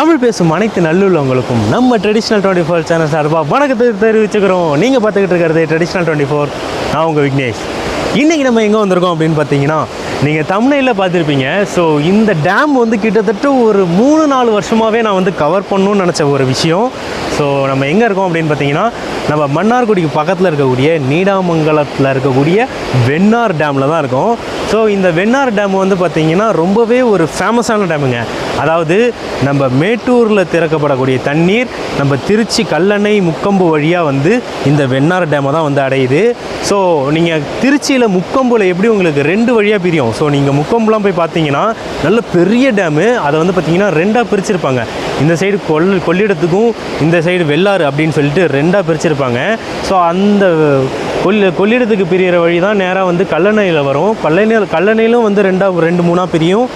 தமிழ் பேசும் அனைத்து நல்லுள்ளவங்களுக்கும் நம்ம ட்ரெடிஷ்னல் டுவெண்ட்டி ஃபோர் சேனல் சார்பாக வணக்கத்தை தெரிவிச்சுக்கிறோம். நீங்கள் பார்த்துக்கிட்டு இருக்கிறது ட்ரெடிஷ்னல் டுவெண்ட்டி ஃபோர் நான் உங்கள் விக்னேஷ். இன்றைக்கி நம்ம எங்கே வந்திருக்கோம் அப்படின்னு பார்த்தீங்கன்னா நீங்கள் தமிழில் பார்த்துருப்பீங்க. ஸோ இந்த டேம் வந்து கிட்டத்தட்ட ஒரு மூணு நாலு வருஷமாகவே நான் வந்து கவர் பண்ணணும்னு நினச்ச ஒரு விஷயம். ஸோ நம்ம எங்கே இருக்கோம் அப்படின்னு பார்த்தீங்கன்னா நம்ம மன்னார்குடிக்கு பக்கத்தில் இருக்கக்கூடிய நீடாமங்கலத்தில் இருக்கக்கூடிய வெண்ணார் டேமில் தான் இருக்கோம். ஸோ இந்த வெண்ணார் டேம் வந்து பார்த்திங்கன்னா ரொம்பவே ஒரு ஃபேமஸான டேமுங்க அதாவது நம்ம மேட்டூரில் திறக்கப்படக்கூடிய தண்ணீர் நம்ம திருச்சி கல்லணை முக்கொம்பு வழியாக வந்து இந்த வெண்ணார் டேமை தான் வந்து அடையுது. ஸோ நீங்கள் திருச்சியில் முக்கொம்பில் எப்படி உங்களுக்கு ரெண்டு வழியாக பிரியும்? ஸோ நீங்கள் முக்கொம்புலாம் போய் பார்த்தீங்கன்னா நல்ல பெரிய டேமு அதை வந்து பார்த்தீங்கன்னா ரெண்டாக பிரிச்சிருப்பாங்க. இந்த சைடு கொல் கொள்ளிடத்துக்கும் இந்த சைடு வெள்ளாறு அப்படின்னு சொல்லிட்டு ரெண்டாக பிரிச்சிருப்பாங்க. ஸோ அந்த கொல் கொள்ளிடத்துக்கு பிரியிற வழி தான் நேராக வந்து கல்லணையில் வரும். கல்லணையில் கல்லணையிலும் வந்து ரெண்டாக ரெண்டு மூணாக பிரியும்.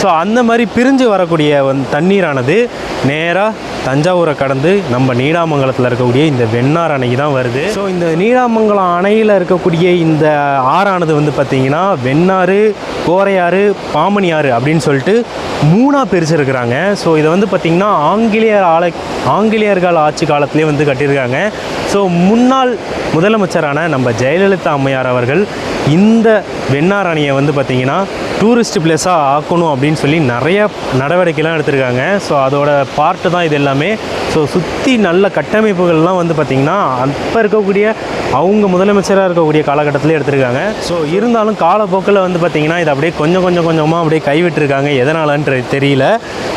ஸோ அந்த மாதிரி பிரிஞ்சு வரக்கூடிய வந் தண்ணீரானது நேராக தஞ்சாவூரை கடந்து நம்ம நீடாமங்கலத்தில் இருக்கக்கூடிய இந்த வெண்ணார் அணைக்கு தான் வருது. ஸோ இந்த நீடாமங்கலம் அணையில் இருக்கக்கூடிய இந்த ஆறானது வந்து பார்த்திங்கன்னா வெண்ணாறு கோரையாறு பாமணியாறு அப்படின்னு சொல்லிட்டு மூணாக பிரிச்சிருக்கிறாங்க ஸோ இதை வந்து பார்த்திங்கன்னா ஆங்கிலேயர் ஆலை ஆங்கிலேயர்கள் ஆட்சி காலத்திலே வந்து கட்டியிருக்காங்க. ஸோ முன்னாள் முதலமைச்சரான நம்ம ஜெயலலிதா அம்மையார் அவர்கள் இந்த வெண்ணார் அணையை வந்து பார்த்திங்கன்னா டூரிஸ்ட் பிளேஸாக ஆக்கணும் அப்படின்னு சொல்லி நிறைய நடவடிக்கைலாம் எடுத்திருக்காங்க. ஸோ அதோட பார்ட்டு தான் இது எல்லாமே. ஸோ சுற்றி நல்ல கட்டமைப்புகள்லாம் வந்து பார்த்திங்கன்னா அப்போ இருக்கக்கூடிய அவங்க முதலமைச்சராக இருக்கக்கூடிய காலகட்டத்தில் எடுத்திருக்காங்க. ஸோ இருந்தாலும் காலப்போக்கில் வந்து பார்த்திங்கன்னா இது அப்படியே கொஞ்சம் கொஞ்சம் கொஞ்சமாக அப்படியே கைவிட்டிருக்காங்க. எதனாலன்ற தெரியல.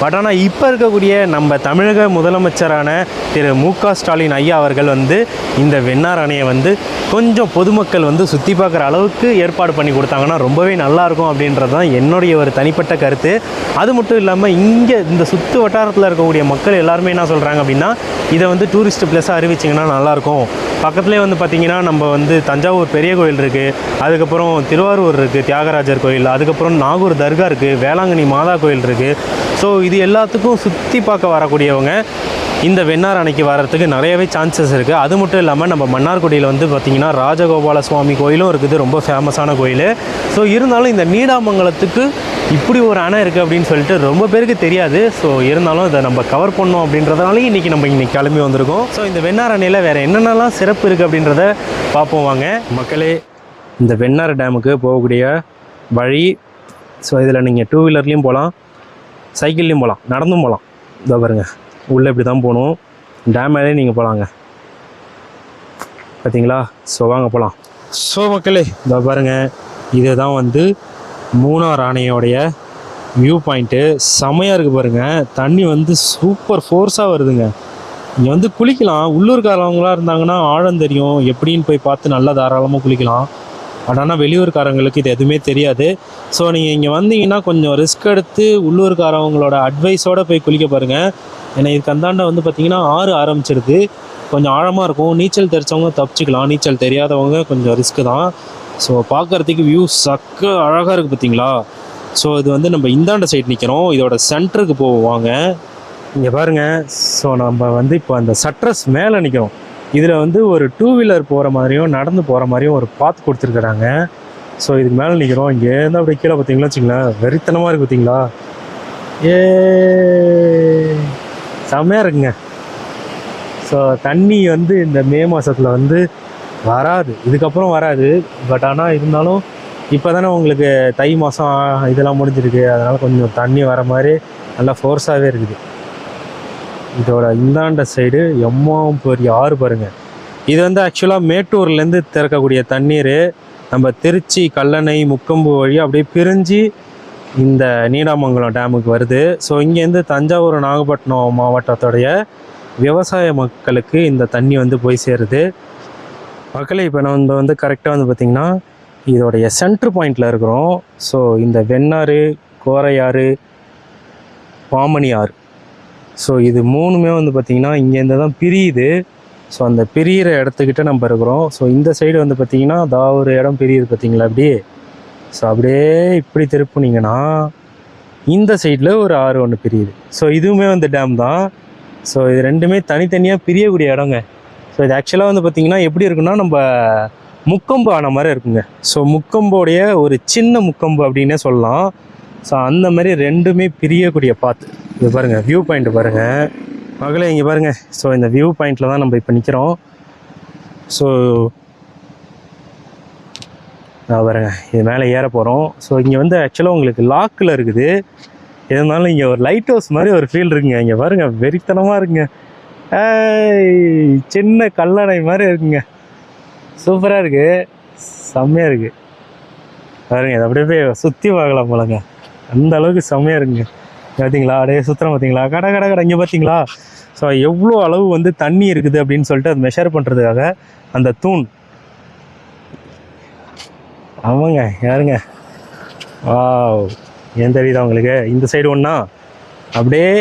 பட் ஆனால் இப்போ இருக்கக்கூடிய நம்ம தமிழக முதலமைச்சரான திரு. மு. க. ஸ்டாலின் ஐயா அவர்கள் வந்து இந்த வெண்ணார் அணையை வந்து கொஞ்சம் பொதுமக்கள் வந்து சுற்றி பார்க்குற அளவுக்கு ஏற்பாடு பண்ணி கொடுத்தாங்கன்னா ரொம்பவே நல்லாயிருக்கும் அப்படின்றது தான் என்னுடைய ஒரு தனிப்பட்ட கருத்து. அது மட்டும் இல்லாமல் இங்கே இந்த சுற்று வட்டாரத்தில் இருக்கக்கூடிய மக்கள் எல்லாருமே என்ன சொல்கிறாங்க அப்படின்னா இதை வந்து டூரிஸ்ட் பிளேஸாக அறிவிச்சிங்கன்னா நல்லாயிருக்கும். பக்கத்துலேயே வந்து பார்த்திங்கன்னா நம்ம வந்து தஞ்சாவூர் பெரிய கோயில் இருக்குது அதுக்கப்புறம் திருவாரூர் இருக்குது தியாகராஜர் கோயில். அதுக்கப்புறம் நாகூர் தர்கா இருக்குது வேளாங்கண்ணி மாதா கோயில் இருக்குது ஸோ இது எல்லாத்துக்கும் சுற்றி பார்க்க வரக்கூடியவங்க இந்த வெண்ணார் அணைக்கு வரத்துக்கு நிறையவே சான்சஸ் இருக்குது அது மட்டும் இல்லாமல் நம்ம மன்னார்குடியில் வந்து பார்த்திங்கன்னா ராஜகோபால சுவாமி கோயிலும் இருக்குது. ரொம்ப ஃபேமஸான கோயில். ஸோ இருந்தாலும் இந்த நீடாமங்கலத்துக்கு இப்படி ஒரு அணை இருக்குது அப்படின்னு சொல்லிட்டு ரொம்ப பேருக்கு தெரியாது. ஸோ இருந்தாலும் இதை நம்ம கவர் பண்ணோம் அப்படின்றதுனாலையும் இன்றைக்கி நம்ம இன்றைக்கி கிளம்பி வந்திருக்கோம். ஸோ இந்த வெண்ணார் அணையில் வேறு என்னென்னலாம் சிறப்பு இருக்குது அப்படின்றத பார்ப்போம் வாங்க. மக்களே இந்த வெண்ணார் டேமுக்கு போகக்கூடிய வழி ஸோ இதில் நீங்கள் டூ வீலர்லேயும் போகலாம் சைக்கிள்லேயும் போகலாம் நடந்தும் போகலாம் இதோ பாருங்கள் உள்ளே இப்படி தான் போகணும். டேம் மேலே நீங்கள் போகலாங்க பார்த்தீங்களா ஸோ வாங்க போகலாம் ஸோ மக்களே இதோ பாருங்கள் இதுதான் வந்து மூணார் அணையோடைய வியூ பாயிண்ட்டு செமையாக இருக்குது பாருங்கள் தண்ணி வந்து சூப்பர் ஃபோர்ஸாக வருதுங்க. இங்கே வந்து குளிக்கலாம். உள்ளூர்காரவங்களாக இருந்தாங்கன்னா ஆழம் தெரியும். எப்படின்னு போய் பார்த்து நல்லா தாராளமாக குளிக்கலாம். பட் ஆனால் வெளியூர்காரங்களுக்கு இது எதுவுமே தெரியாது. ஸோ நீங்கள் இங்கே வந்தீங்கன்னா கொஞ்சம் ரிஸ்க் எடுத்து உள்ளூர்காரவங்களோட அட்வைஸோடு போய் குளிக்க பாருங்கள் ஏன்னா இதுக்கு அந்தாண்ட வந்து பார்த்தீங்கன்னா ஆறு ஆரம்பிச்சிடுது கொஞ்சம் ஆழமாக இருக்கும். நீச்சல் தெரிச்சவங்க தப்பிச்சிக்கலாம். நீச்சல் தெரியாதவங்க கொஞ்சம் ரிஸ்க்கு தான். ஸோ பார்க்குறதுக்கு வியூ சக்க அழகாக இருக்குது பார்த்தீங்களா ஸோ இது வந்து நம்ம இந்தாண்ட சைடு நிற்கிறோம் இதோட சென்டருக்கு போவாங்க இங்கே பாருங்கள் ஸோ நம்ம வந்து இப்போ அந்த சட்ரஸ் மேலே நிற்கிறோம் இதில் வந்து ஒரு டூ வீலர் போகிற மாதிரியும் நடந்து போகிற மாதிரியும் ஒரு பாத் கொடுத்துருக்குறாங்க. ஸோ இதுக்கு மேலே நிற்கிறோம் இங்கேருந்து அப்படியே கீழே பார்த்தீங்களா வச்சுங்களேன் வெறித்தனமாக இருக்குது பார்த்தீங்களா? ஏ செம்மையாக இருக்குங்க. ஸோ தண்ணி வந்து இந்த மே மாதத்தில் வந்து வராது. இதுக்கப்புறம் வராது. பட் ஆனால் இருந்தாலும் இப்போ தானே உங்களுக்கு தை மாதம் இதெல்லாம் முடிஞ்சிருக்கு. அதனால் கொஞ்சம் தண்ணி வர மாதிரி நல்லா ஃபோர்ஸாகவே இருக்குது. இதோட இந்தாண்ட சைடு எம்மாவும் பெரிய ஆறு பாருங்கள் இது வந்து ஆக்சுவலாக மேட்டூர்லேருந்து திறக்கக்கூடிய தண்ணீர். நம்ம திருச்சி கல்லணை முக்கொம்பு வழி அப்படியே பிரிஞ்சு இந்த நீடாமங்கலம் டேமுக்கு வருது. ஸோ இங்கேருந்து தஞ்சாவூர் நாகப்பட்டினம் மாவட்டத்தோடைய விவசாய மக்களுக்கு இந்த தண்ணி வந்து போய் சேருது. மக்களை இப்போ நம்ம வந்து கரெக்டாக வந்து பார்த்திங்கன்னா இதோடைய சென்ட்ரு பாயிண்டில் இருக்கிறோம். ஸோ இந்த வெண்ணாறு கோரையாறு பாமணி ஆறு ஸோ இது மூணுமே வந்து பார்த்திங்கன்னா இங்கேருந்து தான் பிரியுது. ஸோ அந்த பிரியிற இடத்துக்கிட்ட நம்ம இருக்கிறோம். ஸோ இந்த சைடு வந்து பார்த்திங்கன்னா அதா ஒரு இடம் பிரியுது பார்த்திங்களா அப்படியே? ஸோ அப்படியே இப்படி திருப்புனீங்கன்னா இந்த சைடில் ஒரு ஆறு ஒன்று பிரியுது. ஸோ இதுவுமே வந்து டேம் தான். ஸோ இது ரெண்டுமே தனித்தனியாக பிரியக்கூடிய இடங்க. ஸோ இது ஆக்சுவலாக வந்து பார்த்திங்கன்னா எப்படி இருக்குன்னா நம்ம முக்கொம்பு ஆன மாதிரி இருக்குங்க. ஸோ முக்கொம்போடைய ஒரு சின்ன முக்கொம்பு அப்படின்னே சொல்லலாம். ஸோ அந்த மாதிரி ரெண்டுமே பிரியக்கூடிய பாத்து இங்கே பாருங்கள் வியூ பாயிண்ட் பாருங்கள் மகளே இங்கே பாருங்கள் ஸோ இந்த வியூ பாயிண்டில் தான் நம்ம இப்போ நிற்கிறோம் ஸோ நான் பாருங்க. இது மேலே ஏற போகிறோம் ஸோ இங்கே வந்து ஆக்சுவலாக உங்களுக்கு லாக்கில் இருக்குது. இருந்தாலும் இங்கே ஒரு லைட் ஹவுஸ் மாதிரி ஒரு ஃபீல் இருக்குங்க. இங்கே பாருங்கள் வெறித்தனமாக இருக்குங்க. சின்ன கல்லணை மாதிரி இருக்குங்க. சூப்பராக இருக்குது செம்மையாக இருக்குது பாருங்க இது அப்படியே போய் சுற்றி பார்க்கலாம் போலங்க. அந்த அளவுக்கு செம்மையாக இருக்குங்க. பார்த்தீங்களா அப்படியே சுத்தரம் பார்த்தீங்களா? கடை கடை கடை இங்கே பார்த்தீங்களா? ஸோ எவ்வளோ அளவு வந்து தண்ணி இருக்குது அப்படின்னு சொல்லிட்டு அது மெஷர் பண்ணுறதுக்காக அந்த தூண். ஆமாங்க யாருங்க? ஆ ஏன் தெரியுதா உங்களுக்கு? இந்த சைடு ஒன்றா அப்படியே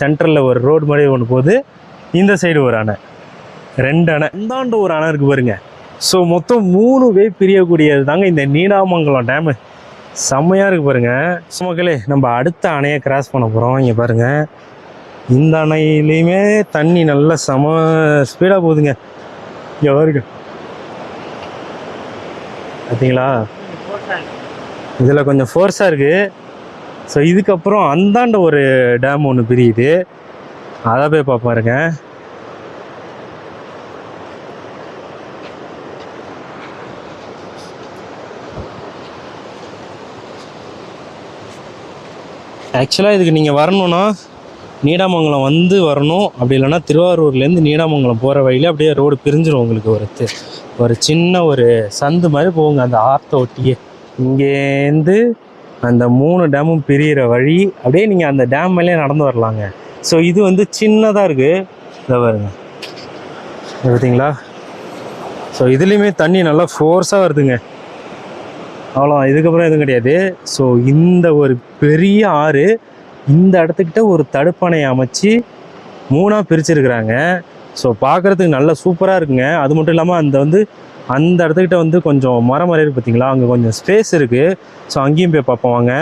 சென்டரில் ஒரு ரோடு மாதிரி ஒன்று போகுது. இந்த சைடு ஒரு அணை. ரெண்டு அணை. இந்தாண்டு ஒரு அணை இருக்குது பாருங்க. ஸோ மொத்தம் மூணு வே பிரியக்கூடியது தாங்க இந்த நீடாமங்கலம் டேமு செம்மையாக இருக்குது பாருங்கள் ஸோ நம்ம அடுத்த அணையை கிராஸ் பண்ண போகிறோம் இங்கே பாருங்க. இந்த அணையிலையுமே தண்ணி நல்லா செம ஸ்பீடாக போகுதுங்க. இங்கே பாருங்க. பார்த்தீங்களா இதில் கொஞ்சம் ஃபோர்ஸாக இருக்குது ஸோ இதுக்கப்புறம் அந்தாண்ட ஒரு டேம் ஒன்று பிரியுது. அதை போய் பார்ப்பாருங்க ஆக்சுவலாக இதுக்கு நீங்கள் வரணும்னா நீடாமங்கலம் வந்து வரணும். அப்படி இல்லைன்னா திருவாரூர்லேருந்து நீடாமங்கலம் போகிற வழியில அப்படியே ரோடு பிரிஞ்சிடும் உங்களுக்கு ஒரு ஒரு சின்ன ஒரு சந்து மாதிரி போகுங்க. அந்த ஆற்றை ஒட்டியே. இங்கேருந்து அந்த மூணு டேமும் பிரியிற வழி அப்படியே நீங்கள் அந்த டேம் மேலே நடந்து வரலாங்க. ஸோ இது வந்து சின்னதாக இருக்குது இதை பாருங்க. பார்த்தீங்களா ஸோ இதுலேயுமே தண்ணி நல்லா ஃபோர்ஸாக வருதுங்க. அவ்வளோ இதுக்கப்புறம் எதுவும் கிடையாது. ஸோ இந்த ஒரு பெரிய ஆறு இந்த இடத்துக்கிட்ட ஒரு தடுப்பணையை அமைச்சு மூணாக பிரிச்சிருக்கிறாங்க. ஸோ பார்க்குறதுக்கு நல்லா சூப்பராக இருக்குங்க. அது மட்டும் இல்லாமல் அந்த வந்து அந்த இடத்துக்கிட்ட வந்து கொஞ்சம் மரம் மாதிரி பார்த்தீங்களா அங்கே கொஞ்சம் ஸ்பேஸ் இருக்குது ஸோ அங்கேயும் போய் பார்ப்போம். வாங்க.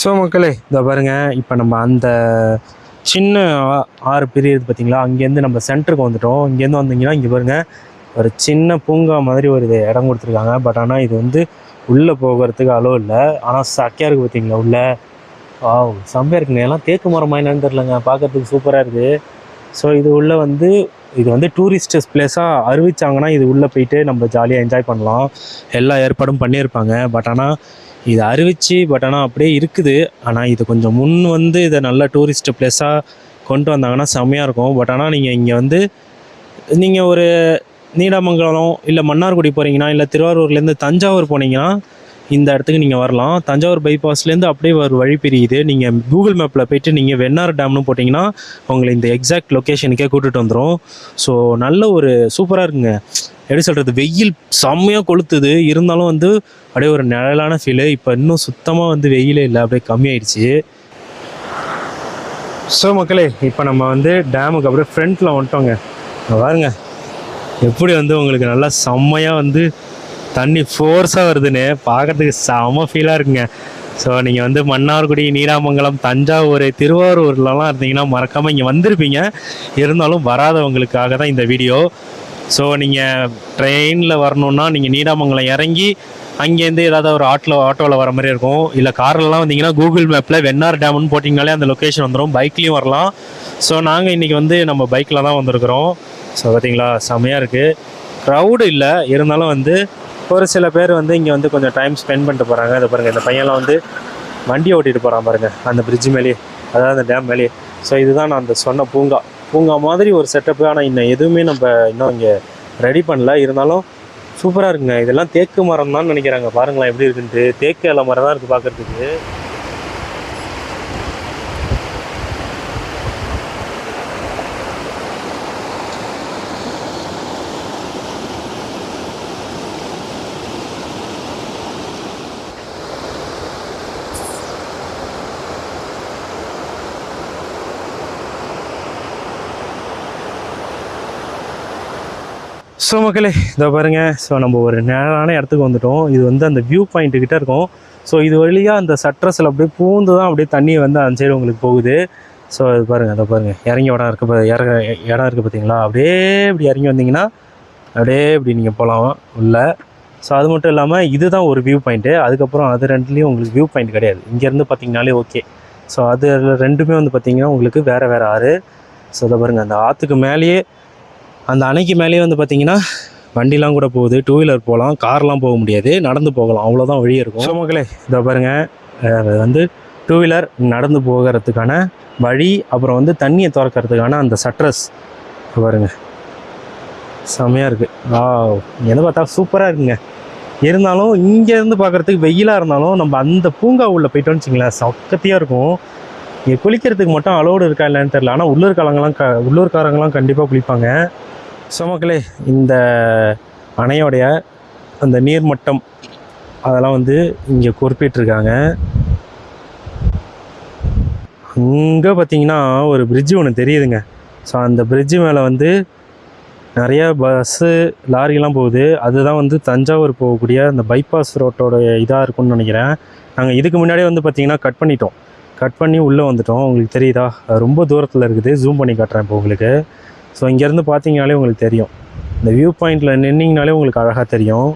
ஸோ மக்களே இதை பாருங்கள் இப்போ நம்ம அந்த சின்ன ஆறு பிரியது பார்த்தீங்களா அங்கேருந்து நம்ம சென்டருக்கு வந்துட்டோம். இங்கேருந்து வந்தீங்கன்னா இங்கே பாருங்கள் ஒரு சின்ன பூங்கா மாதிரி ஒரு இது இடம் கொடுத்துருக்காங்க. பட் ஆனால் இது வந்து உள்ளே போகிறதுக்கு அளவு இல்லை. ஆனால் சக்கையாக இருக்குது பார்த்தீங்களா உள்ளே? ஆ செம்மையாக இருக்குங்க. எல்லாம் தேக்கு மரம் என்னன்னு தெரிலங்க பார்க்குறதுக்கு சூப்பராக இருக்குது ஸோ இது உள்ளே வந்து இது வந்து டூரிஸ்ட் பிளேஸாக அறிவிச்சாங்கன்னா இது உள்ளே போயிட்டு நம்ம ஜாலியாக என்ஜாய் பண்ணலாம். எல்லா ஏற்பாடும் பண்ணியிருப்பாங்க. பட் ஆனால் இது அறிவிச்சு பட் ஆனால் அப்படியே இருக்குது. ஆனால் இது கொஞ்சம் முன் வந்து இதை நல்ல டூரிஸ்ட் பிளேஸாக கொண்டு வந்தாங்கன்னா செம்மையாக இருக்கும். பட் ஆனால் நீங்கள் இங்கே வந்து நீங்கள் ஒரு நீடாமங்கலம் இல்லை மன்னார்குடி போகிறீங்கன்னா இல்லை திருவாரூர்லேருந்து தஞ்சாவூர் போனீங்கன்னா இந்த இடத்துக்கு நீங்கள் வரலாம். தஞ்சாவூர் பைபாஸ்லேருந்து அப்படியே ஒரு வழி பிரியுது. நீங்கள் கூகுள் மேப்பில் போயிட்டு நீங்கள் வெண்ணார் டேம்னு போட்டிங்கன்னா உங்களை இந்த எக்ஸாக்ட் லொக்கேஷனுக்கே கூட்டிகிட்டு வந்துடும் ஸோ நல்ல ஒரு சூப்பராக இருக்குங்க. எப்படி சொல்கிறது வெயில் செம்மையாக கொளுத்துது. இருந்தாலும் வந்து அப்படியே ஒரு நிழலான ஃபீலு இப்போ இன்னும் சுத்தமாக வந்து வெயிலே இல்லை. அப்படியே கம்மியாயிடுச்சு. ஸோ மக்களே இப்போ நம்ம வந்து டேமுக்கு அப்படியே ஃப்ரண்ட்டில் வந்துட்டோங்க. பாருங்கள் எப்படி வந்து உங்களுக்கு நல்லா செம்மையாக வந்து தண்ணி ஃபோர்ஸாக வருதுன்னு பார்க்கறதுக்கு செம ஃபீலாக இருக்குங்க. ஸோ நீங்கள் வந்து மன்னார்குடி நீடாமங்கலம் தஞ்சாவூர் திருவாரூர்லலாம் இருந்தீங்கன்னா மறக்காமல் இங்கே வந்திருப்பீங்க. இருந்தாலும் வராதவங்களுக்காக தான் இந்த வீடியோ ஸோ நீங்கள் ட்ரெயினில் வரணுன்னா நீங்கள் நீடாமங்கலம் இறங்கி அங்கேருந்து ஏதாவது ஒரு ஆட்டோ ஆட்டோவில் வர மாதிரி இருக்கும். இல்லை கார்லலாம் வந்தீங்கன்னா கூகுள் மேப்பில் வெண்ணார் டேம்னு போட்டிங்கனாலே அந்த லொக்கேஷன் வந்துடும் பைக்லேயும் வரலாம். ஸோ நாங்கள் இன்றைக்கி வந்து நம்ம பைக்கில் தான் வந்திருக்கிறோம். ஸோ பார்த்தீங்களா செம்மையாக இருக்குது க்ரௌடு இல்லை. இருந்தாலும் வந்து ஒரு சில பேர் வந்து இங்கே வந்து கொஞ்சம் டைம் ஸ்பெண்ட் பண்ணிட்டு போகிறாங்க அதை பாருங்கள் இந்த பையன்லாம் வந்து வண்டி ஓட்டிகிட்டு போகிறான் பாருங்கள் அந்த பிரிட்ஜ் மேலேயே அதாவது அந்த டேம் மேலேயே ஸோ இதுதான் நான் அந்த சொன்ன பூங்கா. பூங்கா மாதிரி ஒரு செட்டப்பு ஆனால் இன்னும் எதுவுமே நம்ம இன்னும் இங்கே ரெடி பண்ணல. இருந்தாலும் சூப்பராக இருக்குங்க. இதெல்லாம் தேக்கு மரம் தான் நினைக்கிறாங்க. பாருங்களேன் எப்படி இருக்குன்ட்டு. தேக்கு இலை மரம் தான் இருக்குது பார்க்கறதுக்கு ஸோ மக்களே இதை பாருங்க. ஸோ நம்ம ஒரு நேரான இடத்துக்கு வந்துட்டோம். இது வந்து அந்த வியூ பாயிண்ட்டுக்கிட்ட இருக்கும். ஸோ இது வழியாக அந்த சட்ரஸில் அப்படியே பூந்து தான் அப்படியே தண்ணி வந்து அந்த சைடு உங்களுக்கு போகுது. ஸோ இது பாருங்க அதை பாருங்க. இறங்கி இடம் இருக்க இறங்க இடம் இருக்குது பார்த்தீங்களா அப்படியே இப்படி இறங்கி வந்தீங்கன்னா அப்படியே இப்படி நீங்கள் போகலாம் உள்ளே. ஸோ அது மட்டும் இல்லாமல் இதுதான் ஒரு வியூ பாயிண்ட்டு அதுக்கப்புறம் அது ரெண்டுலேயும் உங்களுக்கு வியூ பாயிண்ட் கிடையாது. இங்கேருந்து பார்த்தீங்கனாலே ஓகே ஸோ அது ரெண்டுமே வந்து பார்த்திங்கன்னா உங்களுக்கு வேறு வேறு ஆறு. ஸோ அதை பாருங்கள் அந்த ஆற்றுக்கு மேலேயே அந்த அணைக்கு மேலேயே வந்து பார்த்திங்கன்னா வண்டிலாம் கூட போகுது. டூ வீலர் போகலாம். கார்லாம் போக முடியாது. நடந்து போகலாம். அவ்வளோதான் வழி இருக்கும். ஸோ மக்களே இதை பாருங்கள் வந்து டூ வீலர் நடந்து போகிறதுக்கான வழி அப்புறம் வந்து தண்ணியை திறக்கிறதுக்கான அந்த சட்ரஸ். பாருங்க. செம்மையாக இருக்குது ஆ எதை பார்த்தா சூப்பராக இருக்குங்க. இருந்தாலும் இங்கேருந்து பார்க்குறதுக்கு வெயிலாக இருந்தாலும் நம்ம அந்த பூங்கா உள்ள போயிட்டோம்னு வச்சுங்களேன் சக்கத்தியாக இருக்கும். இங்கே குளிக்கிறதுக்கு மட்டும் அலோடு இருக்கா இல்லைன்னு தெரில ஆனால் உள்ளூர்காரங்களாம் க உள்ளூர்காரங்களாம் கண்டிப்பாக குளிப்பாங்க. ஸோ மக்களே இந்த அணையோடைய அந்த நீர்மட்டம் அதெல்லாம் வந்து இங்கே குறிப்பிட்டிருக்காங்க. அங்கே பார்த்தீங்கன்னா ஒரு பிரிட்ஜு ஒன்று தெரியுதுங்க. ஸோ அந்த பிரிட்ஜு மேலே வந்து நிறைய பஸ்ஸு லாரிலாம் போகுது. அதுதான் வந்து தஞ்சாவூர் போகக்கூடிய அந்த பைபாஸ் ரோட்டோட இதாக இருக்கும்னு நினைக்கிறேன். நாங்கள் இதுக்கு முன்னாடியே வந்து பார்த்திங்கன்னா கட் பண்ணிட்டோம். கட் பண்ணி உள்ளே வந்துட்டோம். உங்களுக்கு தெரியுதா? அது ரொம்ப தூரத்தில் இருக்குது. ஜூம் பண்ணி காட்டுறேன் இப்போ உங்களுக்கு. ஸோ இங்கேருந்து பார்த்தீங்கனாலே உங்களுக்கு தெரியும். இந்த வியூ பாயிண்டில் நின்னிங்கனாலே உங்களுக்கு அழகாக தெரியும்.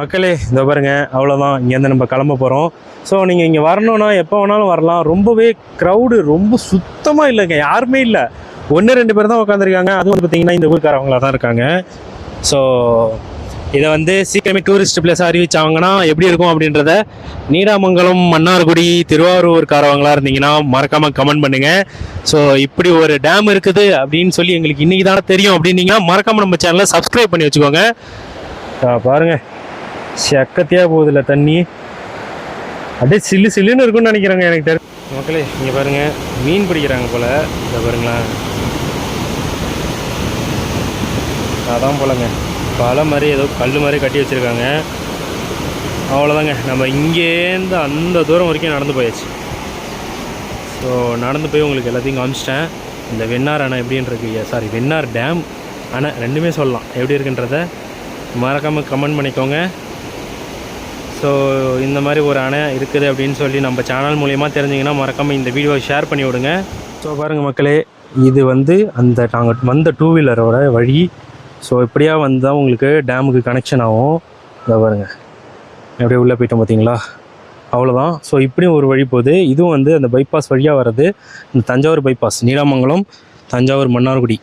மக்களே இந்த பாருங்க அவ்வளோதான் இங்கேருந்து நம்ம கிளம்ப போகிறோம் ஸோ நீங்கள் இங்கே வரணும்னா எப்போ வேணாலும் வரலாம். ரொம்பவே க்ரௌடு ரொம்ப சுத்தமாக இல்லைங்க. யாருமே இல்லை. ஒன்று ரெண்டு பேர் தான் உட்காந்துருக்காங்க அதுவும் வந்து பார்த்தீங்கன்னா இந்த ஊருக்காரவங்களாக தான் இருக்காங்க. ஸோ இதை வந்து சீக்கிரமே டூரிஸ்ட் பிளேஸாக அறிவிச்சாங்கன்னா எப்படி இருக்கும் அப்படின்றத நீடாமங்கலம் மன்னார்குடி திருவாரூர்காரவங்களா இருந்தீங்கன்னா மறக்காமல் கமெண்ட் பண்ணுங்கள் ஸோ இப்படி ஒரு டேம் இருக்குது அப்படின்னு சொல்லி எங்களுக்கு இன்றைக்கி தானே தெரியும் அப்படின்னீங்கன்னா மறக்காமல் நம்ம சேனலை சப்ஸ்கிரைப் பண்ணி வச்சுக்கோங்க. ஆ, பாருங்க. சக்கத்தியாக தண்ணி. அப்படியே சில்லு சில்லுன்னு இருக்கும்னு நினைக்கிறேங்க எனக்கு தெரியும் மக்களே இங்கே பாருங்கள் மீன் பிடிக்கிறாங்க போல். இதை பாருங்களேன். அதான் போலங்க. பல மாதிரி ஏதோ கல் மாதிரி கட்டி வச்சுருக்காங்க. அவ்வளோதாங்க நம்ம இங்கேருந்து அந்த தூரம் வரைக்கும் நடந்து போயாச்சு. ஸோ நடந்து போய் உங்களுக்கு எல்லாத்தையும் காமிச்சிட்டேன். இந்த வெண்ணார் அணை எப்படின்றது சாரி வெண்ணார் டேம் அணை ரெண்டுமே சொல்லலாம். எப்படி இருக்குன்றத மறக்காமல் கமெண்ட் பண்ணிக்கோங்க. ஸோ இந்த மாதிரி ஒரு அணை இருக்குது அப்படின்னு சொல்லி நம்ம சேனல் மூலியமாக தெரிஞ்சிங்கன்னா மறக்காமல் இந்த வீடியோவை ஷேர் பண்ணி விடுங்க. ஸோ பாருங்கள் மக்களே இது வந்து அந்த நாங்கள் வந்த டூ வீலரோட வழி. ஸோ இப்படியா வந்தால் உங்களுக்கு டேமுக்கு கனெக்ஷன் ஆகும்? இதை பாருங்கள் அப்படியே உள்ளே போயிட்டோம் பார்த்தீங்களா? அவ்வளோதான் ஸோ இப்படியும் ஒரு வழி போகுது. இதுவும் வந்து அந்த பைபாஸ் வழியாக வர்றது இந்த தஞ்சாவூர் பைபாஸ் நீடாமங்கலம் தஞ்சாவூர் மன்னார்குடி.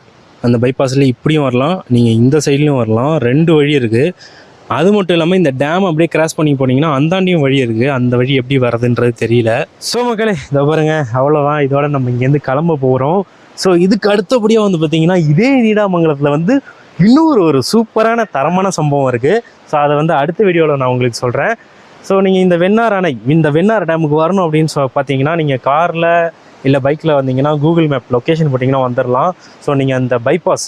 அந்த பைபாஸில் இப்படியும் வரலாம். நீங்கள் இந்த சைட்லேயும் வரலாம். ரெண்டு வழி இருக்குது அது மட்டும் இல்லாமல் இந்த டேம் அப்படியே கிராஸ் பண்ணி போனீங்கன்னா அந்தாண்டியும் வழி இருக்குது அந்த வழி எப்படி வர்றதுன்றது தெரியல. ஸோ மக்களே இதை பாருங்கள் அவ்வளோதான் இதோட நம்ம இங்கேருந்து கிளம்ப போகிறோம் ஸோ இதுக்கு அடுத்தபடியாக வந்து பார்த்திங்கன்னா இதே நீடாமங்கலத்தில் வந்து இன்னொரு ஒரு சூப்பரான தரமான சம்பவம் இருக்குது ஸோ அதை வந்து அடுத்த வீடியோவில் நான் உங்களுக்கு சொல்கிறேன் ஸோ நீங்கள் இந்த வெண்ணார் அணை இந்த வெண்ணார் டேமுக்கு வரணும் அப்படின்னு சொ பார்த்தீங்கன்னா நீங்கள் காரில் இல்லை பைக்கில் வந்தீங்கன்னா கூகுள் மேப் லொக்கேஷன் போட்டிங்கன்னா வந்துடலாம் ஸோ நீங்கள் அந்த பைபாஸ்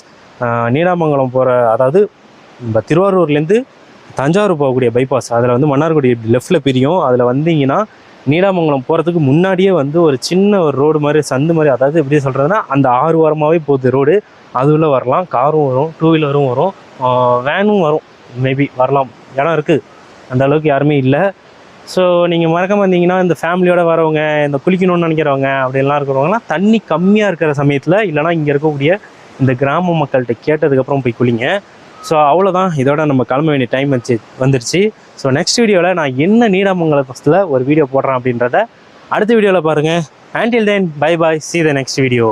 நீடாமங்கலம் போகிற அதாவது நம்ம திருவாரூர்லேருந்து தஞ்சாவூர் போகக்கூடிய பைபாஸ் அதில் வந்து மன்னார்குடி லெஃப்டில் பிரியும். அதில் வந்தீங்கன்னா நீடாமங்கலம் போகிறதுக்கு முன்னாடியே வந்து ஒரு சின்ன ஒரு ரோடு மாதிரி சந்து மாதிரி அதாவது எப்படி சொல்கிறதுனா அந்த ஆறு வாரமாகவே போகுது ரோடு அதுவில் வரலாம் காரும் வரும் டூ வீலரும் வரும் வேனும் வரும். மேபி வரலாம். இடம் இருக்குது அந்த அளவுக்கு யாருமே இல்லை. ஸோ நீங்கள் மறக்காம வந்தீங்கன்னா இந்த ஃபேமிலியோட வரவங்க இந்த குளிக்கணும்னு நினைக்கிறவங்க அப்படிலாம் இருக்கிறவங்கலாம் தண்ணி கம்மியாக இருக்கிற சமயத்தில் இல்லைனா இங்கே இருக்கக்கூடிய இந்த கிராம மக்கள்கிட்ட கேட்டதுக்கப்புறம் போய் குளிங்க. ஸோ அவ்வளோதான் இதோட நம்ம கிளம்ப வேண்டிய டைம் வச்சு வந்துருச்சு. ஸோ நெக்ஸ்ட் வீடியோவில் நான் என்ன நீடாமங்கலத்தில் ஒரு வீடியோ போடுறேன் அப்படின்றத அடுத்த வீடியோவில் பாருங்கள் ஆண்டில் then bye bye see the next video